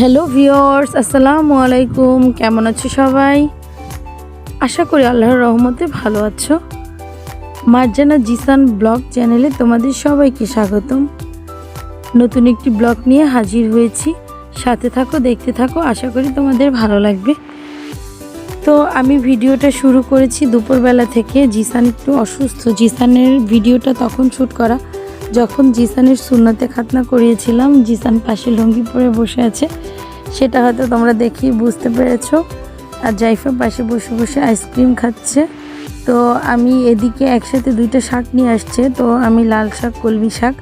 Hello viewers আসসালামু আলাইকুম। কেমন আছো সবাই? আশা করি আল্লাহর রহমতে ভালো আছো। মার্জানা জিসান ব্লগ চ্যানেলে তোমাদের সবাইকে স্বাগতম। নতুন একটি ব্লগ নিয়ে হাজির হয়েছি। সাথে থাকো, দেখতে থাকো, আশা করি তোমাদের ভালো লাগবে। তো আমি ভিডিওটা শুরু করেছি দুপুরবেলা থেকে। জিসান একটু অসুস্থ। জিসানের ভিডিওটা তখন শ্যুট করা। যখন জিসানের সুন্নতে খাতনা করিয়েছিলাম, জিসান পাশে লুঙ্গি পরে বসে আছে। সেটা হয়তো তোমরা দেখেই বুঝতে পেরেছ। আর জাইফা পাশে বসে বসে আইসক্রিম খাচ্ছে। তো আমি এদিকে একসাথে দুইটা শাক নিয়ে আসছে। তো আমি লাল শাক, কলমি শাক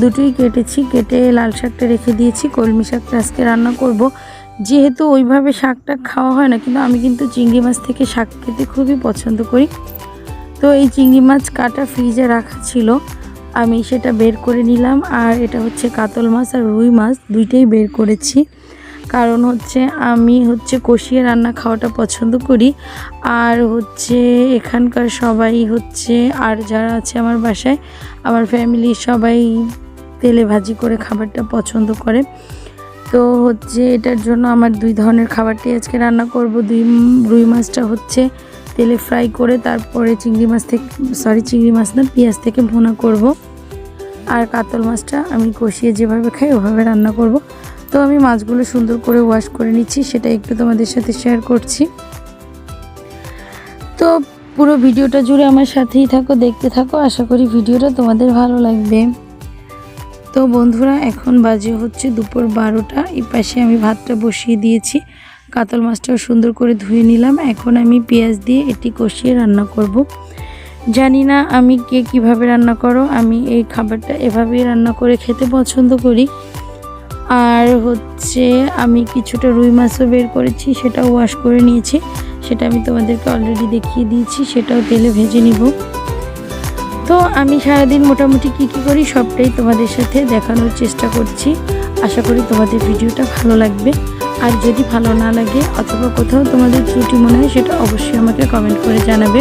দুটোই কেটেছি। কেটে লাল শাকটা রেখে দিয়েছি। কলমি শাকটা আজকে রান্না করব। যেহেতু ওইভাবে শাকটা খাওয়া হয় না, কিন্তু আমি কিন্তু চিংড়ি মাছ থেকে শাক খেতে খুবই পছন্দ করি। তো এই চিংড়ি মাছ কাটা ফ্রিজে রাখা ছিল। আমি সেটা বের করে নিলাম আর এটা হচ্ছে কাতল মাছ আর রুই মাছ, দুইটাই বের করেছি। কারণ হচ্ছে আমি হচ্ছে কষিয়ে রান্না খাওয়াটা পছন্দ করি। আর হচ্ছে এখানকার সবাই হচ্ছে, আর যারা আছে আমার বাসায়, আমার ফ্যামিলির সবাই তেলে ভাজি করে খাবারটা পছন্দ করে। তো হচ্ছে এটার জন্য আমার দুই ধরনের খাবারটি আজকে রান্না করব। দুই রুই মাছটা হচ্ছে তেলে ফ্রাই করে তারপরে চিংড়ি মাছ থেকে সরি চিংড়ি মাছ না, পেঁয়াজ থেকে ভুনা করব। আর কাতল মাছটা আমি কষিয়ে যেভাবে খাই, ওভাবে রান্না করব। তো আমি মাছগুলো সুন্দর করে ওয়াশ করে নিচ্ছি, সেটা একটু তোমাদের সাথে শেয়ার করছি। তো পুরো ভিডিওটা জুড়ে আমার সাথেই থাকো, দেখতে থাকো, আশা করি ভিডিওটা তোমাদের ভালো লাগবে। তো বন্ধুরা, এখন বাজে হচ্ছে দুপুর বারোটা এই পাশে আমি ভাতটা বসিয়ে দিয়েছি। কাতল মাছটাও সুন্দর করে ধুয়ে নিলাম। এখন আমি পেঁয়াজ দিয়ে এটি কষিয়ে রান্না করব। জানি না আমি কে কীভাবে রান্না করো, আমি এই খাবারটা এভাবেই রান্না করে খেতে পছন্দ করি। আর হচ্ছে আমি কিছুটা রুই মাছও বের করেছি সেটা ওয়াশ করে নিয়েছি। সেটা আমি তোমাদেরকে অলরেডি দেখিয়ে দিয়েছি, সেটাও তেলে ভেজে নিব। তো আমি সারাদিন মোটামুটি কী কী করি সবটাই তোমাদের সাথে দেখানোর চেষ্টা করছি। আশা করি তোমাদের ভিডিওটা ভালো লাগবে। আর যদি ভালো না লাগে অথবা কোথাও তোমাদের ত্রুটি মনে হয়, সেটা অবশ্যই আমাকে কমেন্ট করে জানাবে।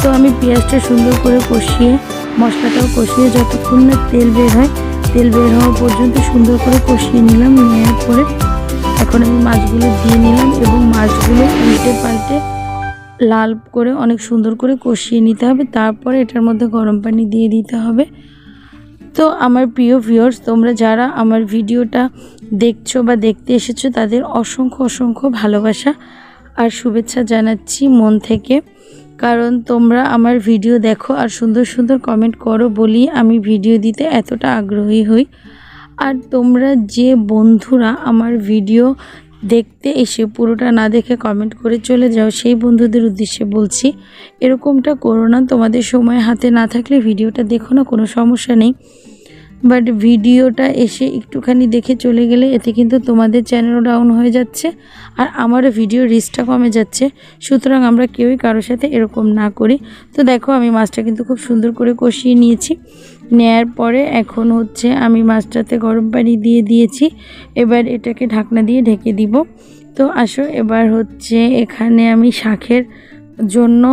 তো আমি পেঁয়াজটা সুন্দর করে কষিয়ে, মশলাটাও কষিয়ে যতক্ষণ না তেল বের হয়, তেল বের হওয়া পর্যন্ত সুন্দর করে কষিয়ে নিলাম নেওয়ার পরে এখন আমি মাছগুলো দিয়ে নিলাম এবং মাছগুলো উল্টে পাল্টে লাল করে অনেক সুন্দর করে কষিয়ে নিতে হবে। তারপরে এটার মধ্যে গরম পানি দিয়ে দিতে হবে। তো আমার প্রিয় ভিউয়ার্স তোমরা যারা আমার ভিডিওটা দেখছ বা দেখতে এসেছ, তাদের অসংখ্য অসংখ্য ভালোবাসা আর শুভেচ্ছা জানাচ্ছি মন থেকে। কারণ তোমরা আমার ভিডিও দেখো আর সুন্দর সুন্দর কমেন্ট করো বলি আমি ভিডিও দিতে এতটা আগ্রহী হই। আর তোমরা যে বন্ধুরা আমার ভিডিও দেখতে এসে পুরোটা না দেখে কমেন্ট করে চলে যাও। সেই বন্ধুদের উদ্দেশ্যে বলছি, এরকমটা করো না। তোমাদের সময় হাতে না থাকলে ভিডিওটা দেখো না, কোনো সমস্যা নেই। বাট ভিডিওটা এসে একটুখানি দেখে চলে গেলে এতে কিন্তু তোমাদের চ্যানেলও ডাউন হয়ে যাচ্ছে আর আমারও ভিডিও রিচটা কমে যাচ্ছে। সুতরাং আমরা কেউই কারোর সাথে এরকম না করি। তো দেখো, আমি মাছটা কিন্তু খুব সুন্দর করে কষিয়ে নিয়েছি। নেয়ার পরে এখন হচ্ছে আমি মাছটাতে গরম পানি দিয়ে দিয়েছি। এবার এটাকে ঢাকনা দিয়ে ঢেকে দিব। তো আসো, এবার হচ্ছে এখানে আমি শাকের জন্য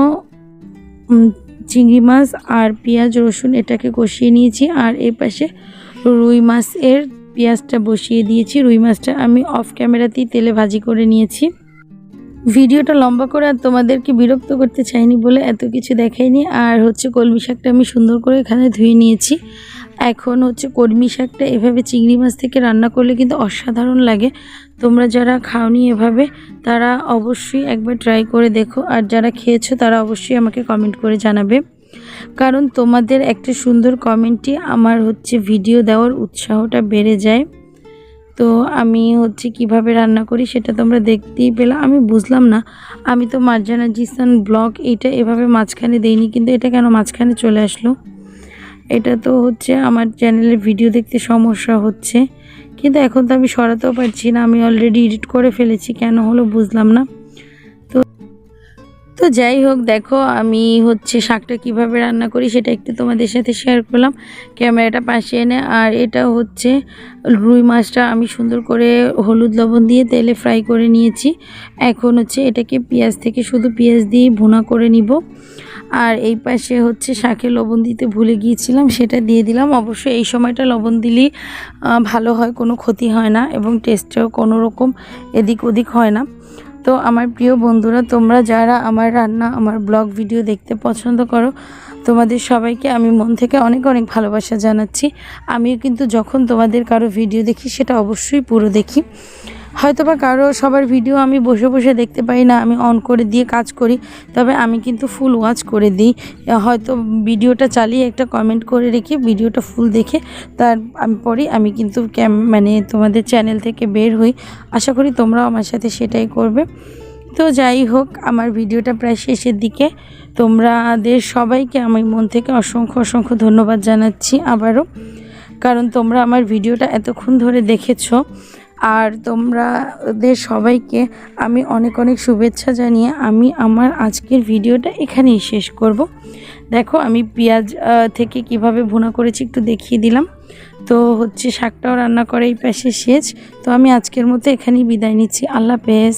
চিংড়ি মাছ আর পেঁয়াজ, রসুন এটাকে কষিয়ে নিয়েছি। আর এই পাশে রুই মাছের পেঁয়াজটা বসিয়ে দিয়েছি। রুই মাছটা আমি অফ ক্যামেরাতেই তেলে ভাজি করে নিয়েছি। ভিডিওটা লম্বা করে আর তোমাদেরকে বিরক্ত করতে চাইনি বলে এত কিছু দেখাইনি। আর হচ্ছে কলমি শাকটা আমি সুন্দর করে এখানে ধুয়ে নিয়েছি। এখন হচ্ছে কলমি শাকটা এভাবে চিংড়ি মাছ থেকে রান্না করলে কিন্তু অসাধারণ লাগে। তোমরা যারা খাওনি এভাবে, তারা অবশ্যই একবার ট্রাই করে দেখো। আর যারা খেয়েছো, তারা অবশ্যই আমাকে কমেন্ট করে জানাবে। কারণ তোমাদের একটা সুন্দর কমেন্টই আমার হচ্ছে ভিডিও দেওয়ার উৎসাহটা বেড়ে যায়। তো আমি হচ্ছে কীভাবে রান্না করি সেটা তোমরা দেখতেই পেলাম। আমি বুঝলাম না। আমি তো মার্জানা জিসান ব্লগ এটা এভাবে মাঝখানে দেইনি, কিন্তু এটা কেন মাঝখানে চলে আসলো? এটা তো হচ্ছে আমার চ্যানেলের ভিডিও দেখতে সমস্যা হচ্ছে। কিন্তু এখন তো আমি সরাতেও পারছি না, আমি অলরেডি এডিট করে ফেলেছি, কেন হলো বুঝলাম না। তো যাই হোক, দেখো আমি হচ্ছে শাকটা কীভাবে রান্না করি সেটা একটু তোমাদের সাথে শেয়ার করলাম। ক্যামেরাটা পাশে এনে, আর এটা হচ্ছে রুই মাছটা আমি সুন্দর করে হলুদ লবণ দিয়ে তেলে ফ্রাই করে নিয়েছি। এখন হচ্ছে এটাকে পেঁয়াজ থেকে শুধু পেঁয়াজ দিয়ে ভুনা করে নিব। আর এই পাশে হচ্ছে শাকে লবণ দিতে ভুলে গিয়েছিলাম, সেটা দিয়ে দিলাম। অবশ্যই এই সময়টা লবণ দিলেই ভালো হয়, কোনো ক্ষতি হয় না এবং টেস্টটাও কোনো রকম এদিক ওদিক হয় না। তো আমার প্রিয় বন্ধুরা, তোমরা যারা আমার রান্না, আমার ব্লগ ভিডিও দেখতে পছন্দ করো, তোমাদের সবাইকে আমি মন থেকে অনেক অনেক ভালোবাসা জানাচ্ছি। আমিও কিন্তু যখন তোমাদের কারও ভিডিও দেখি, সেটা অবশ্যই পুরো দেখি। হয়তো বা কারও সবার ভিডিও আমি বসে বসে দেখতে পাই না, আমি অন করে দিয়ে কাজ করি, তবে আমি কিন্তু ফুল ওয়াচ করে দিই। হয়তো ভিডিওটা চালিয়ে একটা কমেন্ট করে রেখে ভিডিওটা ফুল দেখে তার আমি পরে আমি কিন্তু ক্যাম মানে তোমাদের চ্যানেল থেকে বের হই। আশা করি তোমরাও আমার সাথে সেটাই করবে। তো যাই হোক, আমার ভিডিওটা প্রায় শেষের দিকে। তোমরাদের সবাইকে আমি মন থেকে অসংখ্য অসংখ্য ধন্যবাদ জানাচ্ছি আবারও। কারণ তোমরা আমার ভিডিওটা এতক্ষণ ধরে দেখেছ। আর তোমরাদের সবাইকে আমি অনেক অনেক শুভেচ্ছা জানিয়ে আমি আমার আজকের ভিডিওটা এখানেই শেষ করব। দেখো আমি পেঁয়াজ থেকে কীভাবে ভুনা করেছি একটু দেখিয়ে দিলাম। তো হচ্ছে শাকটাও রান্না করে এই পাশে শেষ তো আমি আজকের মতো এখানেই বিদায় নিচ্ছি। আল্লাহ হাফেজ।